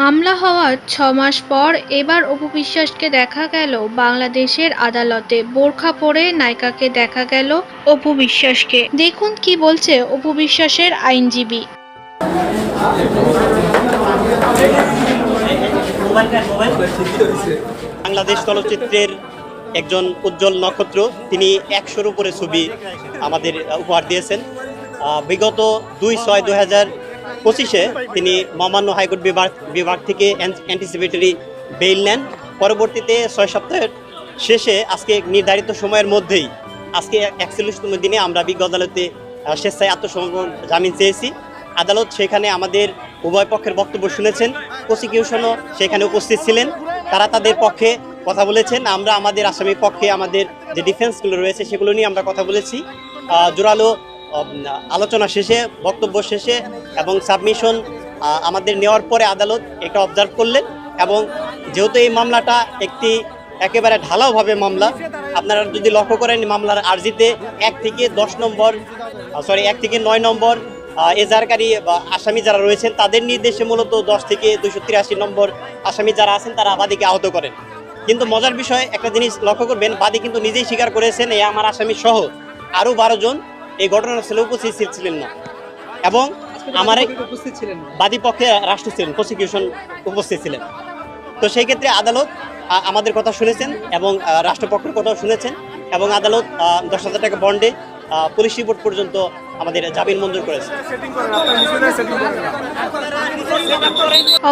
মামলা হওয়ার ছ মাস পর এবার অপু বিশ্বাসকে দেখা গেল বাংলাদেশের আদালতে। বোরখা পরে নায়িকাকে দেখা গেল অপু বিশ্বাসকে। দেখুন কি বলছে অপু বিশ্বাসের আইনজীবী। বাংলাদেশ চলচ্চিত্রের একজন উজ্জ্বল নক্ষত্র, তিনি একশোর উপরে ছবি আমাদের উপহার দিয়েছেন। বিগত দুই ছয় দু পঁচিশে তিনি মহামান্য হাইকোর্ট বিভাগ বিভাগ থেকে অ্যান্টিসিপেটরি বেইল নেন। পরবর্তীতে ছয় সপ্তাহের শেষে আজকে নির্ধারিত সময়ের মধ্যেই আজকে একচল্লিশতম দিনে আমরা বিজ্ঞ আদালতে স্বেচ্ছায় আত্মসমর্পণ জামিন চেয়েছি। আদালত সেখানে আমাদের উভয় পক্ষের বক্তব্য শুনেছেন, প্রসিকিউশনও সেখানে উপস্থিত ছিলেন। তারা তাদের পক্ষে কথা বলেছেন। আমরা আমাদের আসামির পক্ষে আমাদের যে ডিফেন্সগুলো রয়েছে সেগুলো নিয়ে আমরা কথা বলেছি। জোরালো আলোচনা শেষে বক্তব্য শেষে এবং সাবমিশন আমাদের নেওয়ার পরে আদালত এটা অবজার্ভ করলেন এবং যেহেতু এই মামলাটা একটি একেবারে ঢালাওভাবে মামলা আপনারা যদি লক্ষ্য করেন মামলার আর্জিতে এক থেকে দশ নম্বর সরি এক থেকে নয় নম্বর আহ, এজাহারকারী বা আসামি যারা রয়েছেন তাদের নির্দেশে মূলত দশ থেকে দুশো তিরাশি নম্বর আসামি যারা আছেন তারা বাদীকে আহত করেন। কিন্তু মজার বিষয় একটা জিনিস লক্ষ্য করবেন বাদী কিন্তু নিজেই স্বীকার করেছেন এই আমার আসামি সহ আরও বারো জন এই ঘটনাস্থলে উপস্থিত ছিলেন না। এবং আমার উপস্থিত ছিলেন বাদী পক্ষে রাষ্ট্র ছিলেন প্রসিকিউশন উপস্থিত ছিলেন। তো সেই ক্ষেত্রে আদালত আমাদের কথা শুনেছেন এবং রাষ্ট্রপক্ষের কথাও শুনেছেন এবং আদালত দশ হাজার টাকা বন্ডে পুলিশ রিপোর্ট পর্যন্ত আমাদের জামিন মঞ্জুর করেছে।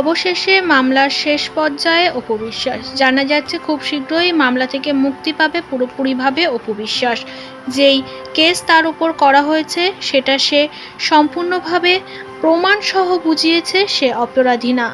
অবশেষে মামলার শেষ পর্যায়ে অপু বিশ্বাস জানা যাচ্ছে খুব শীঘ্রই মামলা থেকে মুক্তি পাবে পুরোপুরিভাবে অপু বিশ্বাস যেই কেস তার উপর করা হয়েছে, সেটা সে সম্পূর্ণভাবে প্রমাণসহ বুঝিয়েছে সে অপরাধী না।